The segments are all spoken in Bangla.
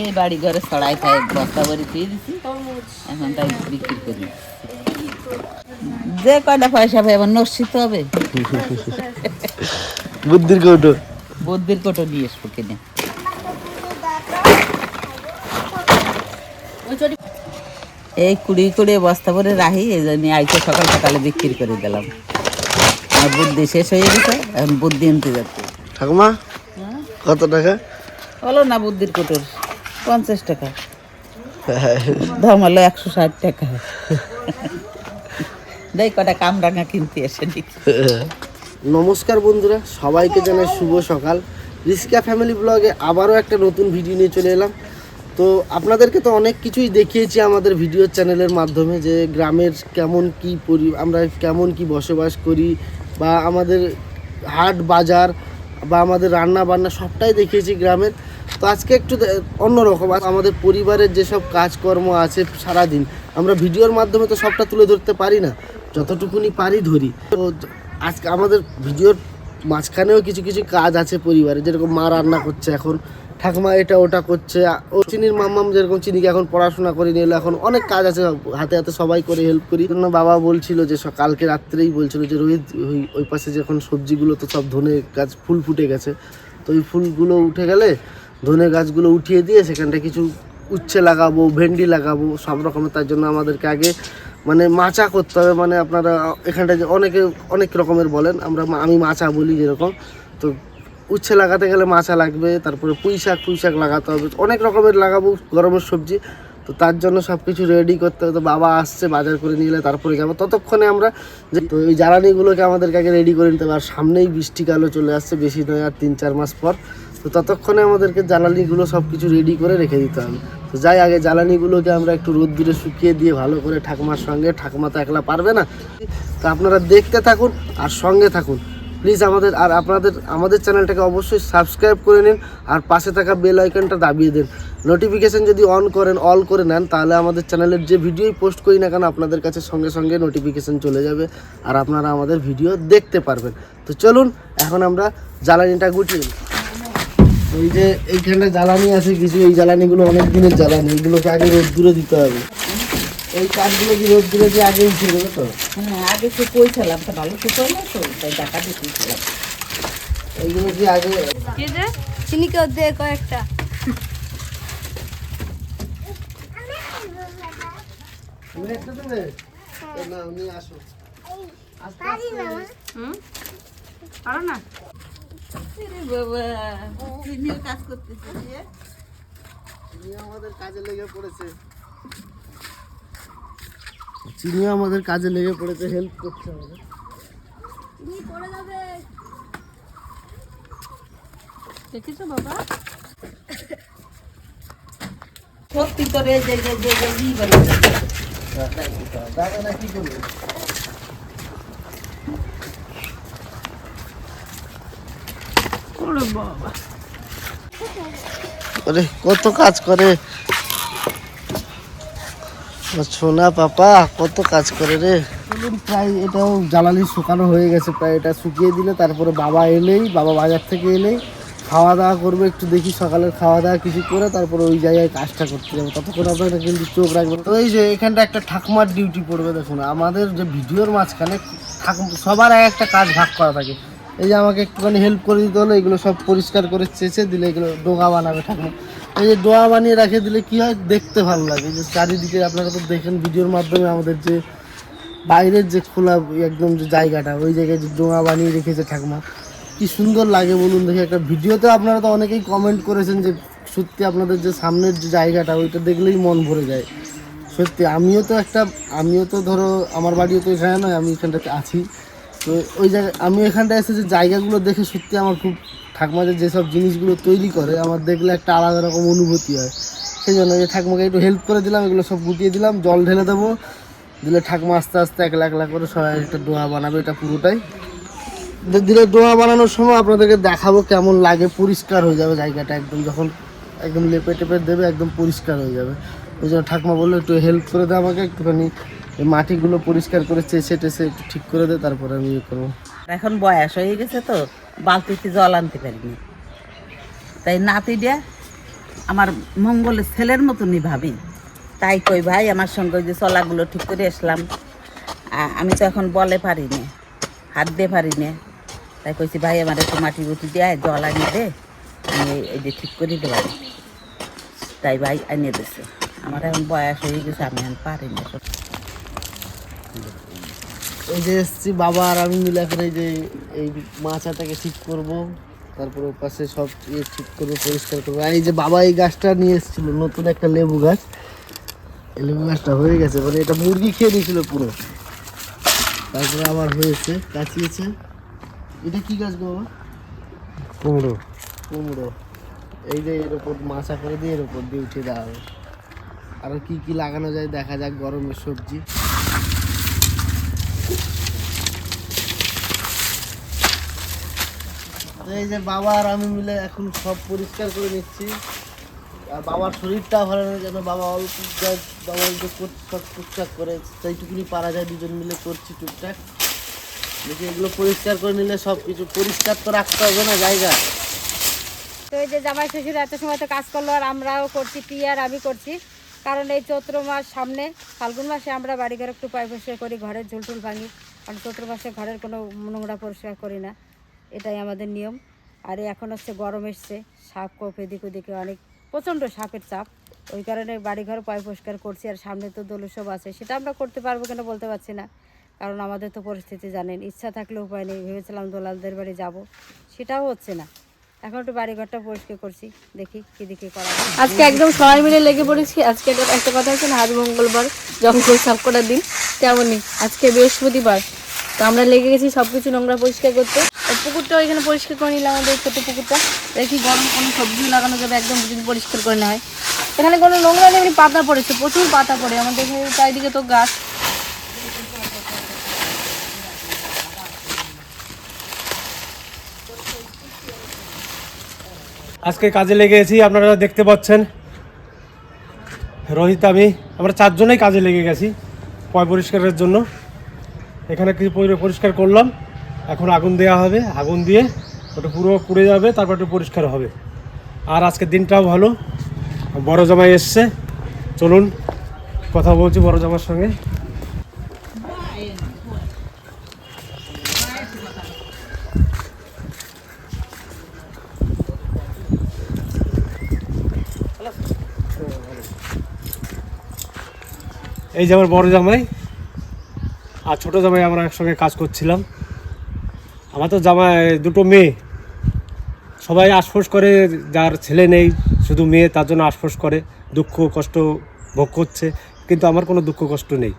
এই বাড়ি ঘরে ছড়াই খায় বস্তা ভরি দিয়ে দিছি। এখন তাই বিক্রি করি। যে কয়টা পয়সা পাই আবার নস্যিত হবে। বুদ্ধির কৌটো। বদ্যির কোটো নিয়ে আসব কিনে। এই কুড়ি কুড়ি বস্তা করে রাখি এই জন্য আইকে সকাল সকালে বিক্রি করে দিলাম। আর বুদ্ধি শেষ হয়ে গেছে এখন বুদ্ধি আনতে যাচ্ছে। ঠাকুমা কত টাকা? বলো না বুদ্ধির কোটোর। পঞ্চাশ টাকা। দাম হলো একশো ষাট টাকা। দেখ কটা কামরাঙা কিনতে দেখি। নমস্কার বন্ধুরা, সবাইকে জানাই শুভ সকাল। রিস্কা ফ্যামিলি ব্লগে আবারও একটা নতুন ভিডিও নিয়ে চলে এলাম। তো আপনাদেরকে তো অনেক কিছুই দেখিয়েছি আমাদের ভিডিও চ্যানেলের মাধ্যমে যে গ্রামের কেমন কি পরি, আমরা কেমন কি বসবাস করি বা আমাদের হাট বাজার বা আমাদের রান্না বান্না সবটাই দেখিয়েছি গ্রামের। তো আজকে একটু অন্যরকম। আমাদের পরিবারের যেসব কাজকর্ম আছে সারাদিন, আমরা ভিডিওর মাধ্যমে তো সবটা তুলে ধরতে পারি না। যতটুকুনি পারি ধরি। তো আজকে আমাদের ভিডিওর মাঝখানেও কিছু কিছু কাজ আছে পরিবারে। যেরকম মা রান্না করছে এখন, ঠাকুমা এটা ওটা করছে ও চিনির মাম্মাম যেরকম চিনিকে এখন পড়াশোনা করে নিয়ে এলো এখন অনেক কাজ আছে হাতে হাতে সবাই করে হেল্প করি। জন্য বাবা বলছিল যে স- কালকে রাত্রেই বলছিল যে, রোহিত, ওই ওই পাশে যখন সবজিগুলো তো সব ধনে গাছ, ফুল ফুটে গেছে। তো ওই ফুলগুলো উঠে গেলে ধনে গাছগুলো উঠিয়ে দিয়ে সেখানটা কিছু উচ্ছে লাগাবো, ভেন্ডি লাগাবো, সব রকমের তার জন্য আমাদেরকে আগে মানে মাচা করতে হবে। মানে আপনারা এখানটা যে অনেকে অনেক রকমের বলেন, আমরা আমি মাচা বলি যেরকম। তো উচ্ছে লাগাতে গেলে মাচা লাগবে, তারপরে পুঁই শাক পুঁই শাক লাগাতে হবে। অনেক রকমের লাগাবো, গরমের সবজি। তো তার জন্য সব কিছু রেডি করতে হবে। তো বাবা আসছে, বাজার করে নিয়ে এলে তারপরে যাব। ততক্ষণে আমরা যে তো এই জ্বালানিগুলোকে আমাদেরকে আগে রেডি করে নিতে হবে। আর সামনেই বৃষ্টিকালও চলে আসছে, বেশি নয় আর তিন চার মাস পর। তো ততক্ষণে আমাদেরকে জ্বালানিগুলো সব কিছু রেডি করে রেখে দিতে হবে। তো যাই, আগে জ্বালানিগুলোকে আমরা একটু রোদ্দুরে শুকিয়ে দিয়ে ভালো করে ঠাকুমার সঙ্গে, ঠাকুমা তো একলা পারবে না। তো আপনারা দেখতে থাকুন আর সঙ্গে থাকুন। প্লিজ আমাদের, আর আপনাদের, আমাদের চ্যানেলটাকে অবশ্যই সাবস্ক্রাইব করে নিন আর পাশে থাকা বেল আইকনটা দাবিয়ে দিন। নোটিফিকেশন যদি অন করেন অল করে নেন, তাহলে আমাদের চ্যানেলের যে ভিডিওই পোস্ট করি না কেন, আপনাদের কাছে সঙ্গে সঙ্গে নোটিফিকেশান চলে যাবে আর আপনারা আমাদের ভিডিও দেখতে পারবেন। তো চলুন, এখন আমরা জ্বালানিটা গুটিয়ে নিই। এই যে এইখানটা জ্বালানি আছে কিছু এই জ্বালানিগুলো অনেক দিনের জ্বালানি এগুলোকে আগে রোদ্দুরে দিতে হবে। এই কাঠগুলো কি রোদ্দুরে দিয়ে আগে দেবে তো? হ্যাঁ আগে তো কইছিলাম তো ভালো শুকো না তো তাই টাকা দিয়েছিলাম এইগুলো কি আগে চিনিকেও দে কয়েকটা। দেবে না উনি আসো। আস্তে আস্তে। পারো না? বাবা কাজ করতেছি আমাদের কাজে লেগে পড়েছে চিনি আমাদের কাজে লেগে পড়েছে হেল্প করছে আমাদের পড়ে যাবে দেখেছ বাবা সত্যি করে যে যে যে যে ই বলে দাদা না কি করবে আরে কত কাজ করে। সোনা পাপা কত কাজ করে রে। প্রায় এটাও জ্বালানি শুকানো হয়ে গেছে প্রায় এটা শুকিয়ে দিলে তারপরে বাবা এলেই বাবা বাজার থেকে এলেই খাওয়া দাওয়া করবে একটু দেখি সকালের খাওয়া দাওয়া কিছু করে তারপরে ওই জায়গায় কাজটা করতে যাব। ততক্ষণ আপনারা কিন্তু চোখ রাখবেন। তো এই যে এখানটা একটা ঠাকুমার ডিউটি পড়বে দেখুন। আমাদের যে ভিডিওর মাঝখানে সবার এক একটা কাজ ভাগ করা থাকে। এই যে আমাকে একটুখানি হেল্প করে দিতে হলো, এগুলো সব পরিষ্কার করে চেঁচে দিলে এগুলো ডোগা বানাবে ঠাকুমা। এই যে ডোয়া বানিয়ে রেখে দিলে কি হয়? দেখতে ভালো লাগে। যে চারিদিকে আপনারা তো দেখেন ভিডিওর মাধ্যমে আমাদের যে বাইরের যে খোলা একদম যে জায়গাটা, ওই জায়গায় যে ডোঙা বানিয়ে রেখেছে ঠাকুমা। কি সুন্দর লাগে বলুন দেখে। একটা ভিডিওতে আপনারা তো অনেকেই কমেন্ট করেছেন যে, সত্যি আপনাদের যে সামনের যে জায়গাটা, ওইটা দেখলেই মন ভরে যায়। সত্যি, আমিও তো একটা, আমিও তো ধরো, আমার বাড়িও তো এখানে নয়, আমি এখানটাতে আছি। তো ওই জায়গায় আমি এখানটায় এসে যে জায়গাগুলো দেখে সত্যি আমার খুব ঠাকুমা যে যেসব জিনিসগুলো তৈরি করে, আমার দেখলে একটা আলাদা রকম অনুভূতি হয়। সেই জন্য যে ঠাকুমাকে একটু হেল্প করে দিলাম, এগুলো সব গুটিয়ে দিলাম, জল ঢেলে দেবো। দিলে ঠাকুমা আস্তে আস্তে একলা একলা করে সবাই একটা ডোয়া বানাবে, এটা পুরোটাই। দিলে ডোয়া বানানোর সময় আপনাদেরকে দেখাবো কেমন লাগে, পরিষ্কার হয়ে যাবে জায়গাটা একদম। যখন একদম লেপে টেপে দেবে, একদম পরিষ্কার হয়ে যাবে। ওই জন্য ঠাকুমা বলল, একটু হেল্প করে দে আমাকে, একটুখানি এই মাটিগুলো পরিষ্কার করে চেঁচে টেসে একটু ঠিক করে দে, তারপরে আমি ইয়ে করব। এখন বয়স হয়ে গেছে তো, বালতিতে জল আনতে পারিনি। তাই নাতি দিয়া আমার মঙ্গলের ছেলের মতনই ভাবি। তাই কই ভাই, আমার সঙ্গে যে চলাগুলো ঠিক করে আসলাম। আমি তো এখন বলে পারি না হাত দিয়ে পারি না তাই কইছি, ভাই, আমার একটু মাটি বুটি দেয় জল আনিয়ে দে, আমি এই যে ঠিক করে দেবো তাই ভাই আনিয়ে দিছে। আমার এখন বয়স হয়ে গেছে, আমি এখন পারি না এই যে এসছি বাবা আর আমি মিলে করে এই যে এই মাচাটাকে ঠিক করব। তারপর ওর পাশে সব ইয়ে ঠিক করব পরিষ্কার করব। আর এই যে বাবা এই গাছটা নিয়ে এসেছিল নতুন একটা লেবু গাছ। এই লেবু গাছটা হয়ে গেছে মানে এটা মুরগি খেয়ে নিয়েছিল পুরো। তারপরে আবার হয়েছে কাচিয়েছে। এটা কি গাছ বাবা? কুমড়ো। কুমড়ো। এই যে এর ওপর মাছা করে দিয়ে এর ওপর দিয়ে উঠে দেওয়া হবে। আরও কী কী লাগানো যায় দেখা যাক গরমের সবজি। এই যে বাবা আর আমি মিলে এখন সব পরিষ্কার করে নিচ্ছি। আর বাবার শরীরটা ভালো নেই, যেন বাবা অল্প বাবা কর- টুকটাক করে, সেইটুকুনি পারা যায়, দুজন মিলে করছি টুকটাক। দেখি এগুলো পরিষ্কার করে নিলে সব কিছু পরিষ্কার তো রাখতে হবে না জায়গা। তো এই যে জামাই শ্বশুর এত সময় তো কাজ করল, আর আমরাও করছি টি আর আমি করছি। কারণ এই চৈত্র মাস সামনে, ফাল্গুন মাসে আমরা বাড়ি ঘরে একটু পাই পরিষ্কার করি, ঘরের ঝুলটুল ভাঙি। কারণ চৈত্র মাসে ঘরের কোনো নোংরা পরিষ্কার করি না। এটাই আমাদের নিয়ম। আর এখন হচ্ছে গরম এসছে, সাপ কোপ এদিক ওদিকে অনেক, প্রচণ্ড সাপের চাপ। ওই কারণে বাড়ি ঘর পয় পরিষ্কার করছি, আর সামনে তো দোল উৎসব আছে, সেটা আমরা করতে পারব কিনা বলতে পারছি না। কারণ আমাদের তো পরিস্থিতি জানেন, ইচ্ছা থাকলে উপায় নেই, ভেবেছিলাম দোলালদের বাড়ি যাব, সেটাও হচ্ছে না। এখন একটু বাড়ি ঘরটা পরিষ্কার করছি, দেখি কি দেখি করা আজকে একদম সবাই মিলে লেগে পড়েছি, আজকে একটা- কথা হচ্ছে না, আজ মঙ্গলবার, যখন সাফ করার দিন, তেমনই। আজকে বৃহস্পতিবার, তো আমরা লেগে গেছি সব কিছু নোংরা পরিষ্কার করতে। আর পুকুরটা এখানে পরিষ্কার করে নিলাম, আমাদের ছোট পুকুরটা। দেখি গরম কোনো সবজি লাগানো যাবে, একদম যদি পরিষ্কার করে না হয়। এখানে কোনো নোংরা নেই পাতা পড়েছে, প্রচুর পাতা পড়ে। আমাদের এখানে চারিদিকে তো গাছ। আজকে কাজে লেগে গেছি আপনারা দেখতে পাচ্ছেন। রোহিত, আমি, আমরা চারজনেই কাজে লেগে গেছি, পয় পরিষ্কারের জন্য। এখানে কিছু পরি- পরিষ্কার করলাম। এখন আগুন দেওয়া হবে, আগুন দিয়ে ওটা পুরো পুড়ে যাবে, তারপর একটু পরিষ্কার হবে। আর আজকের দিনটাও ভালো। বড় জামাই এসছে। চলুন, কথা বলছি বড় জামার সঙ্গে। এই যে আমার বড় জামাই, আর ছোট জামাই আমরা একসঙ্গে কাজ করছিলাম। আমার তো জামাই, দুটো মেয়ে। সবাই আশফোস করে, যার ছেলে নেই, শুধু মেয়ে, তার জন্য আশফোস করে। দুঃখ, কষ্ট ভোগ করছে, কিন্তু আমার কোনো দুঃখ, কষ্ট নেই।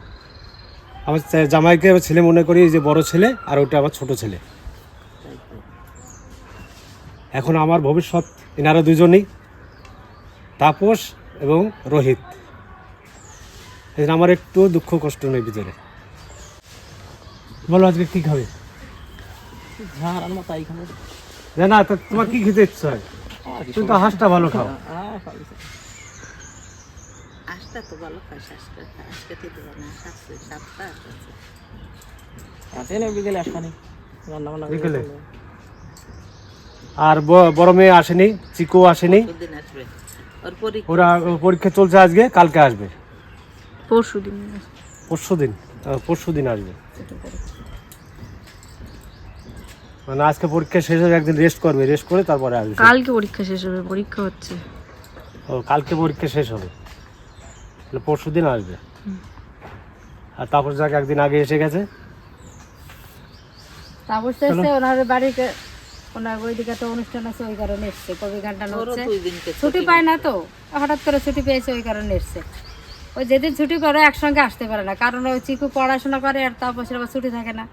আমার জামাইকে ছেলে মনে করি, যে বড় ছেলে, আর ওটা আমার ছোট ছেলে। এখন আমার ভবিষ্যৎ, এনারা দুজনেই, তাপস এবং রোহিত। আমার একটু দুঃখ, কষ্ট নেই ভিতরে। বলো আজকে কি খাবে? না না তা তোমার কি খেতে ইচ্ছা হয়? তুমি তো হাঁসটা ভালো খাও। তো ভালো খাস দেবো না আছে বিকেলে আর বড় মেয়ে আসেনি চিকু আসেনি। ওরা পরীক্ষা চলছে। আজকে কালকে আসবে। পরশু দিন পরশু দিন পরশু দিন আসবে মানে আজকে পরীক্ষা শেষ হয়ে একদিন রেস্ট করবে রেস্ট করে তারপরে আসবে। কালকে পরীক্ষা শেষ হবে পরীক্ষা হচ্ছে। ও কালকে পরীক্ষা শেষ হবে। তাহলে পরশু দিন আসবে। আর যাক একদিন আগে এসে গেছে। তারপর তো এসছে ওনার বাড়িতে ওনার ওইদিকে তো অনুষ্ঠান আছে ওই কারণে এসছে কবি ঘন্টানো হচ্ছে ছুটি পায় না তো হঠাৎ করে ছুটি পেয়েছে ওই কারণে এসছে। ওই যেদিন ছুটি করে একসঙ্গে আসতে পারে না কারণ ওই চিকু পড়াশোনা করে আর তারপর আবার ছুটি থাকে না।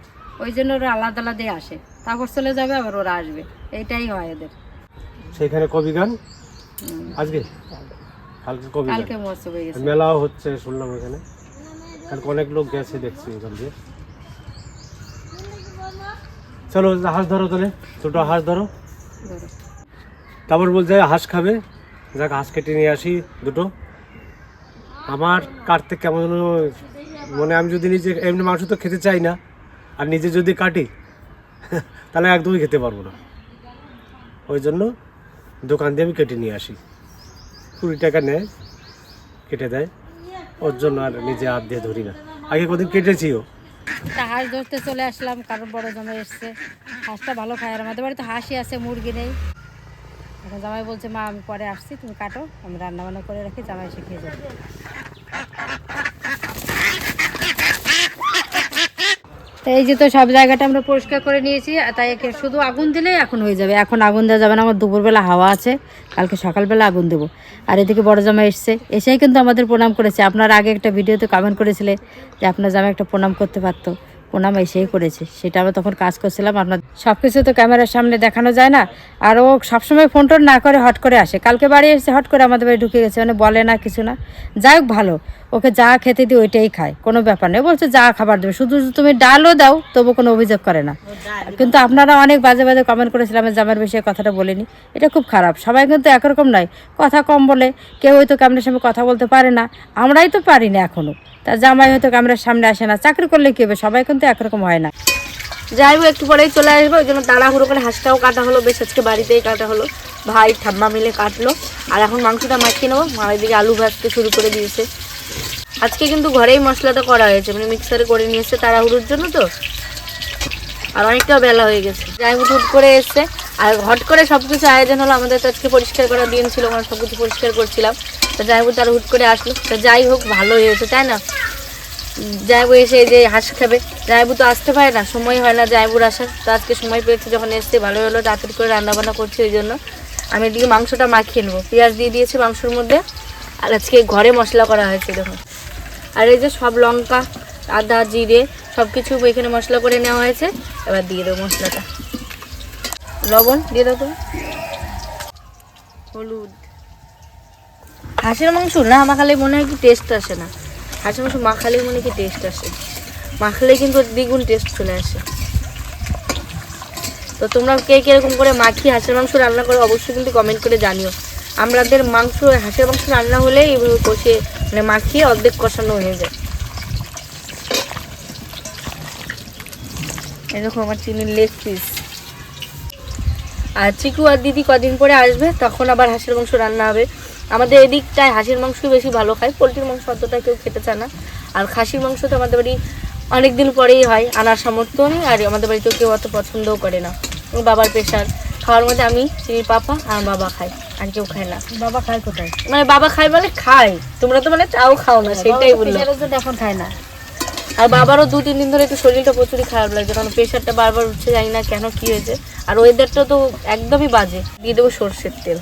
ওই জন্য ওরা আলাদা আলাদা আসে। তারপর চলে যাবে আবার ওরা আসবে। এইটাই হয় এদের সেখানে কবি গান? আজকে? কালকে কবি কালকে মহোৎসব হয়ে গেছে। মেলাও হচ্ছে শুনলাম এখানে। কালকে অনেক লোক গেছে দেখছি এখান দিয়ে। চলো হাঁস ধরো তাহলে। দুটো হাঁস ধরো। তারপর বলছে হাঁস খাবে। যাক হাঁস কেটে নিয়ে আসি দুটো। আমার কাটতে কেমন মানে আমি যদি নিজে এমনি মাংস তো খেতে চাই না। আর নিজে যদি কাটি, তাহলে একদমই খেতে পারব না। ওই জন্য দোকান দিয়ে আমি কেটে নিয়ে আসি। কুড়ি টাকা নেয়, কেটে দেয়। ওর জন্য আর নিজে হাত দিয়ে ধরি না। আগে কদিন কেটেছিও। হাঁস ধরতে চলে আসলাম কারণ বড় জামাই এসছে। হাঁসটা ভালো খায় আর আমাদের বাড়িতে হাঁসই আছে, মুরগি নেই। এখন জামাই বলছে, মা, আমি পরে আসছি, তুমি কাটো, আমি রান্না বান্না করে রাখি, জামাই শিখিয়ে যাবে তো এই যে তো সব জায়গাটা আমরা পরিষ্কার করে নিয়েছি তাই শুধু আগুন দিলেই এখন হয়ে যাবে। এখন আগুন দেওয়া যাবে না, আমার দুপুরবেলা হাওয়া আছে, কালকে সকালবেলা আগুন দেবো। আর এদিকে বড় জামা এসছে, এসেই কিন্তু আমাদের প্রণাম করেছে। আপনার আগে একটা ভিডিওতে কমেন্ট করেছিলে যে আপনার জামা একটা প্রণাম করতে পারতো। প্রণাম এসেই করেছে, সেটা আমরা তখন কাজ করছিলাম আপনার সব কিছু তো ক্যামেরার সামনে দেখানো যায় না। আর ও সবসময় ফোন টোন না করে হট করে আসে। কালকে বাড়ি এসে হট করে আমাদের বাড়ি ঢুকে গেছে মানে বলে না কিছু না। যাই হোক, ভালো। ওকে যা খেতে দিই ওইটাই খায় কোনো ব্যাপার নেই বলছে যা খাবার দেবে শুধু শুধু তুমি ডালও দাও তবু কোনো অভিযোগ করে না। কিন্তু আপনারা অনেক বাজে বাজে কমেন্ট করেছিলাম জামার বিষয়ে কথাটা বলিনি। এটা খুব খারাপ। সবাই কিন্তু একরকম নয় কথা কম বলে। কেউ হয়তো ক্যামেরার সামনে কথা বলতে পারে না আমরাই তো পারি না এখনও তা জামাই হয়তো ক্যামেরার সামনে আসে না চাকরি করলে কী হবে? সবাই কিন্তু একরকম হয় না। যাই হোক একটু পরেই চলে আসব ওই জন্য তাড়াহুড়ো করে হাঁসটাও কাটা হলো বেশ আজকে বাড়িতেই কাটা হলো। ভাই ঠাম্মা মিলে কাটলো। আর এখন মাংসটা মাখিয়ে নেব মায়ের দিকে আলু ভাজতে শুরু করে দিয়েছে। আজকে কিন্তু ঘরেই মশলাটা করা হয়েছে মানে মিক্সারে করে নিয়ে এসছে তাড়াহুড়োর জন্য তো। আর অনেকটা বেলা হয়ে গেছে। যাই হুট করে এসছে। আর হট করে সব কিছু আয়োজন হলো, আমাদের তো আজকে পরিষ্কার করার দিন ছিল, আমরা সব কিছু পরিষ্কার করছিলাম। তো যাই হোক, তারা হুট করে আসলো। তো যাই হোক, ভালো হয়েছে, তাই না? জায়বু এসে যে হাঁস খাবে। জায়বু তো আসতে পারে না, সময় হয় না জায়বুর আসার। তো আজকে সময় পেয়েছে, যখন এসছে ভালো হলো, তাড়াতাড়ি করে রান্না বান্না করছি, ওই জন্য। আমি এদিকে মাংসটা মাখিয়ে নেব। পেঁয়াজ দিয়ে দিয়েছি মাংসের মধ্যে। আর আজকে ঘরে মশলা করা হয়েছে, দেখুন। আর এই যে সব লঙ্কা, আদা, জিরে সব কিছু এখানে মশলা করে নেওয়া হয়েছে। এবার দিয়ে দেবো মশলাটা। লবণ দিয়ে দেবো হলুদ। হাঁসের মাংস না মাখালে মনে হয় কি টেস্ট আসে না। হাঁসের মাংস মাখালেই মনে কি টেস্ট আসে। মাখলে কিন্তু দ্বিগুণ টেস্ট চলে আসে। তো তোমরা কে কীরকম করে মাখি হাঁসের মাংস রান্না করে, অবশ্যই কিন্তু কমেন্ট করে জানিও। আমাদের মাংস, হাঁসের মাংস রান্না হলে এইভাবে কষিয়ে মানে মাখিয়ে অর্ধেক কষানো হয়ে যায়। এরকম আমার চিনির লেগ পিস। আর চিকু আর দিদি কদিন পরে আসবে, তখন আবার হাঁসের মাংস রান্না হবে। আমাদের এদিকটায় হাঁসের মাংস বেশি ভালো খায়, পোলট্রির মাংস অতটা কেউ খেতে চায় না। আর খাসির মাংস তো আমাদের বাড়ি অনেক দিন পরেই হয়, আনার সামর্থ্য নেই, আর আমাদের বাড়িতেও কেউ অত পছন্দও করে না। বাবার প্রেশার, খাওয়ার মধ্যে আমি, চিনির পাপা আর বাবা খাই আর কেউ খায় না। বাবা খায় কোথায়? মানে বাবা খায় মানে খায়। তোমরা তো মানে চাও খাও না সেটাই বলল। এখন খায় না। আর বাবারও দু তিন দিন ধরে একটু শরীরটা প্রচুরই খারাপ লাগছে কারণ প্রেশারটা বারবার উঠছে জানি না কেন কি হয়েছে। আর ওয়েদারটা তো একদমই বাজে। দিয়ে দেবো সর্ষের তেল।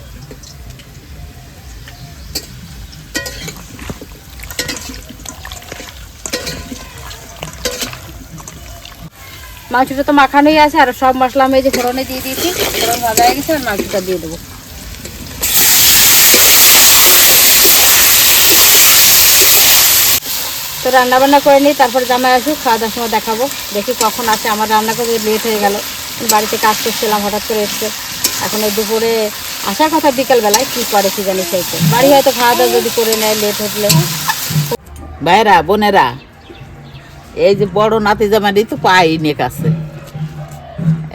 মাংসটা তো মাখানোই আছে আর সব মশলা আমি এই যে ফোড়নে দিয়ে দিয়েছি ফোড়ন ভাজা হয়ে গেছে আর মাংসটা দিয়ে দেবো। তো রান্না বান্না করে নিই, তারপর জামাই আসুক খাওয়া দাওয়ার সময় দেখাবো। দেখি কখন আসে, আমার রান্না করে লেট হয়ে গেল। বাড়িতে কাজ করছিলাম, হঠাৎ করে এসছে। এখন এই দুপুরে আসার কথা বিকেলবেলায়, কী করে কি জানি তো। বাড়ি হয়তো খাওয়া দাওয়া যদি করে নেয় লেট হলে। ভাইরা বোনেরা, এই যে বড় নাতি জামাই তো পাইনি কাছে।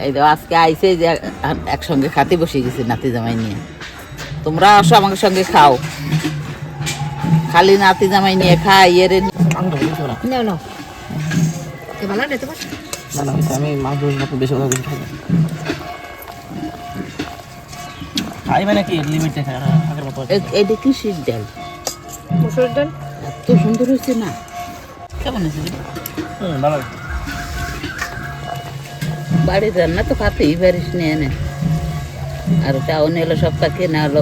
এই তো আজকে আইসে যে একসঙ্গে খাতে বসে গেছি নাতি জামাই নিয়ে। তোমরা আসো আমার সঙ্গে খাও। খালি নাতি জামাই নিয়ে খাই এর নাও নাও। এ ভালো নিতে পারছ না না আমি মাছ বেশি কথা খাই মানে কি লিমিটে খাই আগের মতো এটা কিসির ডাল? মুসুর ডাল? এত সুন্দর হয়েছে না। কেমন হয়েছে? ভালো বাড়ির রান্না তো খাতেই পারিস নি এনে। আর টাউন এলো সব পাখি না হলো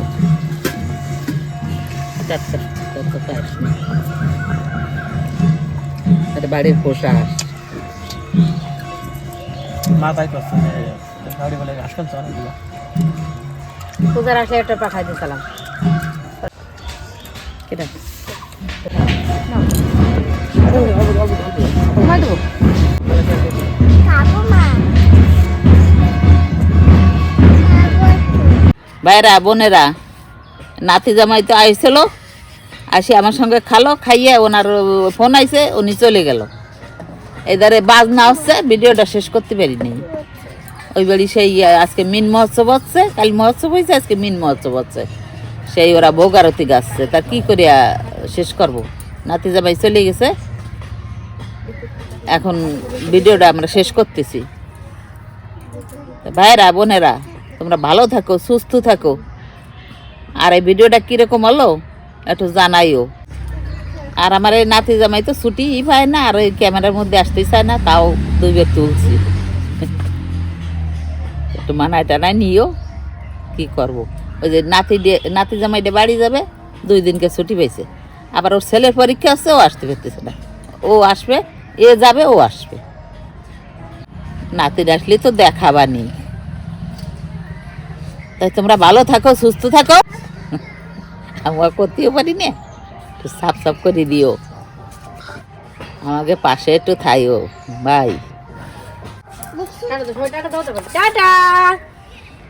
টাটকা তত পারিস না। বাড়ির পোষা হাঁস মা তাই করছে গাড়ি বলে আজকাল তো অনেকগুলো পূজার আসলে একটা পাখাই দিয়েছিলাম কেটা ভাইরা বোনেরা নাতি জামাই তো আইছিল। আসি আমার সঙ্গে খালো, খাইয়ে ওনার ফোন আইছে, উনি চলে গেল। এদারে বাজ না হচ্ছে, ভিডিওটা শেষ করতে পারিনি। ওই বাড়ি সেই, আজকে মিন মহোৎসব হচ্ছে, কাল মহোৎসব হয়েছে আজকে মিন মহোৎসব হচ্ছে। সেই ওরা বৌগারতি গাছছে তার কি করিয়া শেষ করব? নাতি জামাই চলে গেছে। এখন ভিডিওটা আমরা শেষ করতেছি। তা ভাইরা বোনেরা, তোমরা ভালো থাকো, সুস্থ থাকো। আর এই ভিডিওটা কীরকম হলো? একটু জানাইও। আর আমার এই নাতি জামাই তো ছুটিই পায় না, আর ওই ক্যামেরার মধ্যে আসতেই চায় না, তাও দুই দুইবার তুলছি। একটু মানায় টানায় নিও, কি করব? ওই যে নাতি নাতি জামাইটা বাড়ি যাবে, দুই দিনকে ছুটি পেয়েছে আবার ওর ছেলের পরীক্ষা আছে, ও আসতে পারতেছে না। ও আসবে, এ যাবে, ও আসবে। নাতির আসলে তো দেখাবানি। তাই তোমরা ভালো থাকো, সুস্থ থাকো। আমরা করতেও পারি না। একটু সাফ সাফ করে দিও। আমাকে পাশে একটু থাইও। বাই।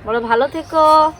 বলো, ভালো থেকো।